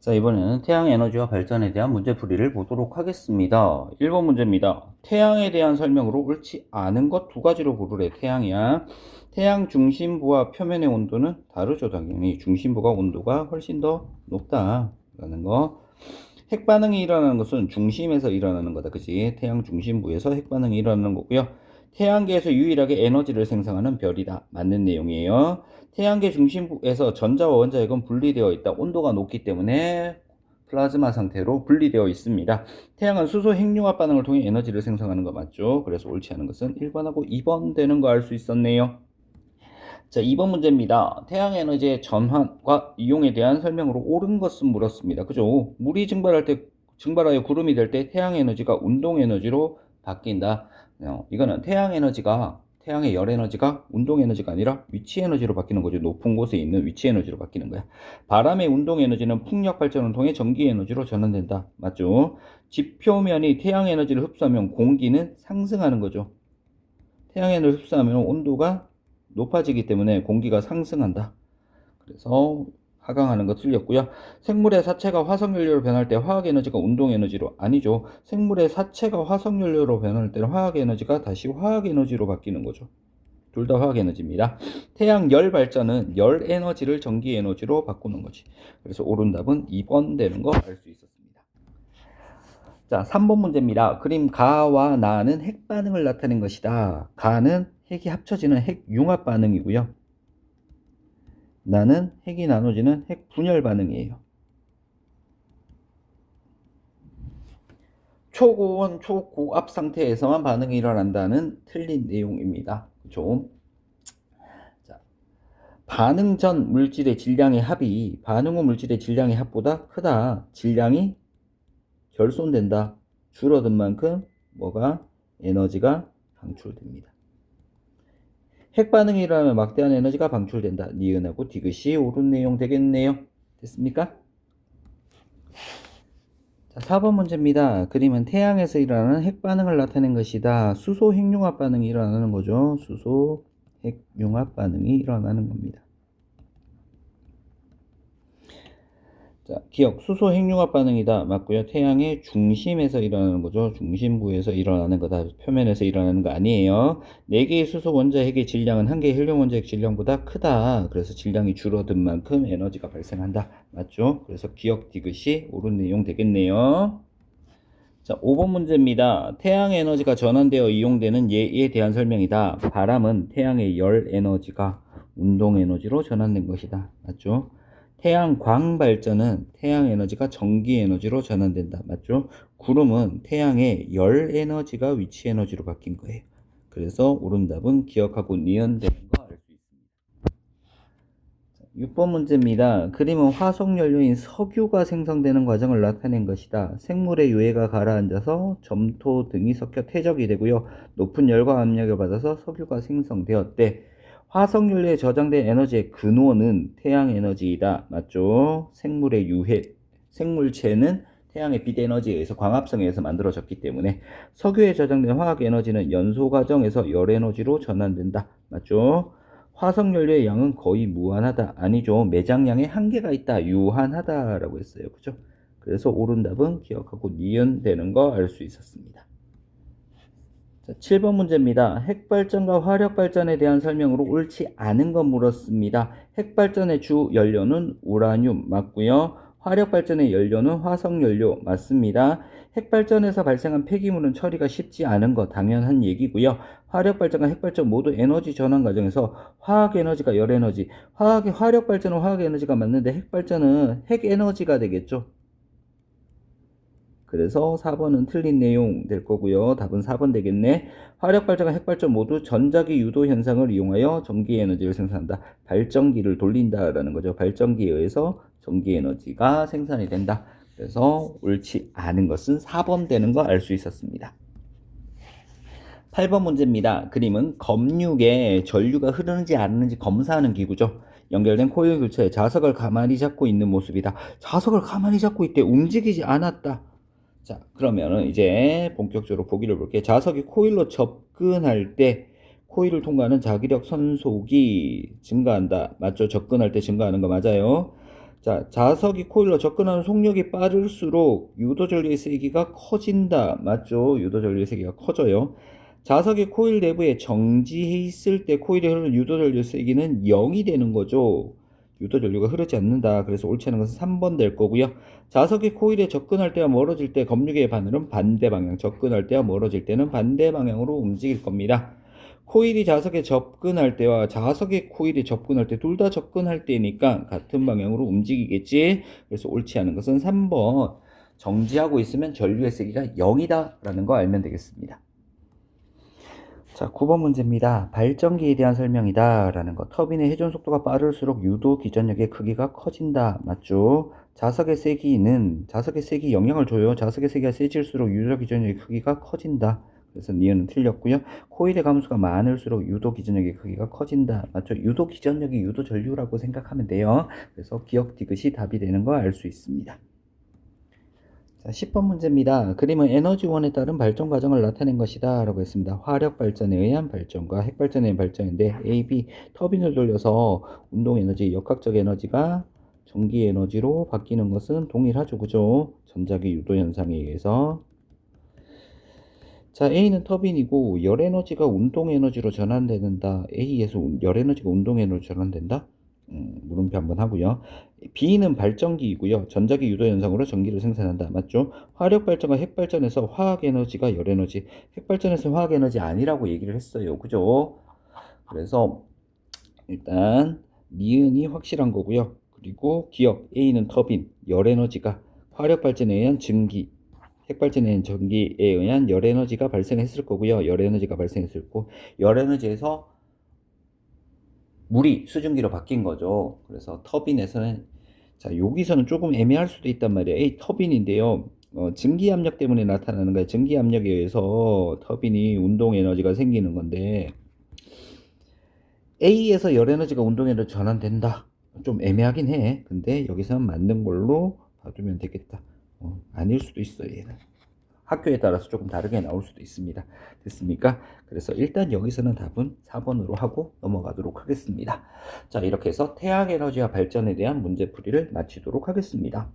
자, 이번에는 태양 에너지와 발전에 대한 문제 풀이를 보도록 하겠습니다. 1번 문제입니다. 태양에 대한 설명으로 옳지 않은 것 두 가지로 고르래. 태양이야. 태양 중심부와 표면의 온도는 다르죠, 당연히. 중심부가 온도가 훨씬 더 높다라는 거. 핵 반응이 일어나는 것은 중심에서 일어나는 거다. 그지? 태양 중심부에서 핵 반응이 일어나는 거고요. 태양계에서 유일하게 에너지를 생성하는 별이다. 맞는 내용이에요. 태양계 중심부에서 전자와 원자핵은 분리되어 있다. 온도가 높기 때문에 플라즈마 상태로 분리되어 있습니다. 태양은 수소 핵융합 반응을 통해 에너지를 생성하는 거 맞죠? 그래서 옳지 않은 것은 1번하고 2번 되는 거 알 수 있었네요. 자, 2번 문제입니다. 태양 에너지의 전환과 이용에 대한 설명으로 옳은 것은 물었습니다. 그죠? 물이 증발할 때, 증발하여 구름이 될 때 태양 에너지가 운동 에너지로 바뀐다. 어, 이거는 태양 에너지가 태양의 열 에너지가 운동 에너지가 아니라 위치 에너지로 바뀌는 거죠. 높은 곳에 있는 위치 에너지로 바뀌는 거야. 바람의 운동 에너지는 풍력 발전을 통해 전기 에너지로 전환된다. 맞죠? 지표면이 태양 에너지를 흡수하면 공기는 상승하는 거죠. 태양 에너지를 흡수하면 온도가 높아지기 때문에 공기가 상승한다. 그래서 하강하는 거 틀렸고요. 생물의 사체가 화석연료로 변할 때 화학에너지가 운동에너지로 아니죠. 생물의 사체가 화석연료로 변할 때는 화학에너지가 다시 화학에너지로 바뀌는 거죠. 둘 다 화학에너지입니다. 태양 열 발전은 열 에너지를 전기 에너지로 바꾸는 거지. 그래서 옳은 답은 2번 되는 거 알 수 있었습니다. 자, 3번 문제입니다. 그림 가와 나는 핵 반응을 나타낸 것이다. 가는 핵이 합쳐지는 핵 융합 반응이고요. 나는 핵이 나눠지는 핵 분열 반응이에요. 초고온, 초고압 상태에서만 반응이 일어난다는 틀린 내용입니다. 그죠? 자, 반응 전 물질의 질량의 합이 반응 후 물질의 질량의 합보다 크다. 질량이 결손된다. 줄어든 만큼 뭐가 에너지가 방출됩니다. 핵 반응이 일어나면 막대한 에너지가 방출된다. 니은하고 디귿이 옳은 내용 되겠네요. 됐습니까? 자, 4번 문제입니다. 그림은 태양에서 일어나는 핵 반응을 나타낸 것이다. 수소 핵융합 반응이 일어나는 거죠. 수소 핵융합 반응이 일어나는 겁니다. 자, 기억 수소 핵융합 반응이다. 맞고요. 태양의 중심에서 일어나는 거죠. 중심부에서 일어나는 거다. 표면에서 일어나는 거 아니에요. 4개의 수소 원자 핵의 질량은 1개의 헬륨 원자 핵 질량보다 크다. 그래서 질량이 줄어든 만큼 에너지가 발생한다. 맞죠? 그래서 기억 디귿이 옳은 내용 되겠네요. 자, 5번 문제입니다. 태양 에너지가 전환되어 이용되는 예에 대한 설명이다. 바람은 태양의 열 에너지가 운동 에너지로 전환된 것이다. 맞죠? 태양 광 발전은 태양 에너지가 전기 에너지로 전환된다. 맞죠? 구름은 태양의 열 에너지가 위치 에너지로 바뀐 거예요. 그래서 옳은 답은 기억하고 니은되는 거 알 수 있습니다. 6번 문제입니다. 그림은 화석 연료인 석유가 생성되는 과정을 나타낸 것이다. 생물의 유해가 가라앉아서 점토 등이 섞여 퇴적이 되고요. 높은 열과 압력을 받아서 석유가 생성되었대. 화석연료에 저장된 에너지의 근원은 태양 에너지이다. 맞죠? 생물의 유해, 생물체는 태양의 빛 에너지에 의해서 광합성에 의해서 만들어졌기 때문에 석유에 저장된 화학 에너지는 연소 과정에서 열 에너지로 전환된다. 맞죠? 화석연료의 양은 거의 무한하다. 아니죠. 매장량에 한계가 있다. 유한하다라고 했어요. 그죠? 그래서 옳은 답은 기억하고 니은 되는 거 알 수 있었습니다. 자, 7번 문제입니다. 핵발전과 화력발전에 대한 설명으로 옳지 않은 거 물었습니다. 핵발전의 주 연료는 우라늄 맞고요. 화력발전의 연료는 화석연료 맞습니다. 핵발전에서 발생한 폐기물은 처리가 쉽지 않은 거 당연한 얘기고요. 화력발전과 핵발전 모두 에너지 전환 과정에서 화학에너지가 열에너지, 화학, 화력발전은 화학에너지가 맞는데 핵발전은 핵에너지가 되겠죠. 그래서 4번은 틀린 내용 될 거고요. 답은 4번 되겠네. 화력 발전과 핵 발전 모두 전자기 유도 현상을 이용하여 전기 에너지를 생산한다. 발전기를 돌린다라는 거죠. 발전기에 의해서 전기 에너지가 생산이 된다. 그래서 옳지 않은 것은 4번 되는 거 알 수 있었습니다. 8번 문제입니다. 그림은 검육에 전류가 흐르는지 안 흐르는지 검사하는 기구죠. 연결된 코일 교체에 자석을 가만히 잡고 있는 모습이다. 자석을 가만히 잡고 있대. 움직이지 않았다. 자, 그러면은 이제 본격적으로 보기를 볼게요. 자석이 코일로 접근할 때 코일을 통과하는 자기력 선속이 증가한다. 맞죠? 접근할 때 증가하는 거 맞아요. 자, 자석이 코일로 접근하는 속력이 빠를수록 유도 전류의 세기가 커진다. 맞죠? 유도 전류의 세기가 커져요. 자석이 코일 내부에 정지해 있을 때 코일에 흐르는 유도 전류 세기는 0이 되는 거죠. 유도 전류가 흐르지 않는다. 그래서 옳지 않은 것은 3번 될 거고요. 자석이 코일에 접근할 때와 멀어질 때 검육의 바늘은 반대 방향, 접근할 때와 멀어질 때는 반대 방향으로 움직일 겁니다. 코일이 자석에 접근할 때와 자석의 코일이 접근할 때 둘 다 접근할 때니까 같은 방향으로 움직이겠지. 그래서 옳지 않은 것은 3번. 정지하고 있으면 전류의 세기가 0이다 라는 거 알면 되겠습니다. 자, 9번 문제입니다. 발전기에 대한 설명이다 라는 거. 터빈의 회전 속도가 빠를수록 유도 기전력의 크기가 커진다. 맞죠? 자석의 세기는 자석의 세기 영향을 줘요. 자석의 세기가 세질수록 유도 기전력의 크기가 커진다. 그래서 니은은 틀렸고요. 코일의 감수가 많을수록 유도 기전력의 크기가 커진다. 맞죠? 유도 기전력이 유도 전류라고 생각하면 돼요. 그래서 기억 디귿이 답이 되는 거 알 수 있습니다. 자, 10번 문제입니다. 그림은 에너지원에 따른 발전 과정을 나타낸 것이다 라고 했습니다. 화력 발전에 의한 발전과 핵 발전에 의한 발전인데 A, B 터빈을 돌려서 운동 에너지, 역학적 에너지가 전기 에너지로 바뀌는 것은 동일하죠. 그죠? 전자기 유도 현상에 의해서 자, A는 터빈이고 열 에너지가 운동 에너지로 전환된다. A에서 운- 열 에너지가 운동 에너지로 전환된다. 음, 물음표 한번 하고요. B는 발전기이고요. 전자기 유도 현상으로 전기를 생산한다. 맞죠? 화력 발전과 핵 발전에서 화학 에너지가 열 에너지, 핵 발전에서 화학 에너지 아니라고 얘기를 했어요. 그죠? 그래서 일단 니은이 확실한 거고요. 그리고 기억 A는 터빈, 열 에너지가 화력 발전에 의한 증기, 핵 발전에 의한 전기에 의한 열 에너지가 발생했을 거고요. 열 에너지가 발생했을 거고 열 에너지에서 물이 수증기로 바뀐 거죠. 그래서 터빈에서는 자 여기서는 조금 애매할 수도 있단 말이에요. A 터빈인데요. 어, 증기 압력 때문에 나타나는 거예요. 증기 압력에 의해서 터빈이 운동 에너지가 생기는 건데 A에서 열 에너지가 운동 에너지 전환된다. 좀 애매하긴 해. 근데 여기서는 맞는 걸로 봐두면 되겠다. 어, 아닐 수도 있어 얘는. 학교에 따라서 조금 다르게 나올 수도 있습니다. 됐습니까? 그래서 일단 여기서는 답은 4번으로 하고 넘어가도록 하겠습니다. 자, 이렇게 해서 태양 에너지와 발전에 대한 문제풀이를 마치도록 하겠습니다.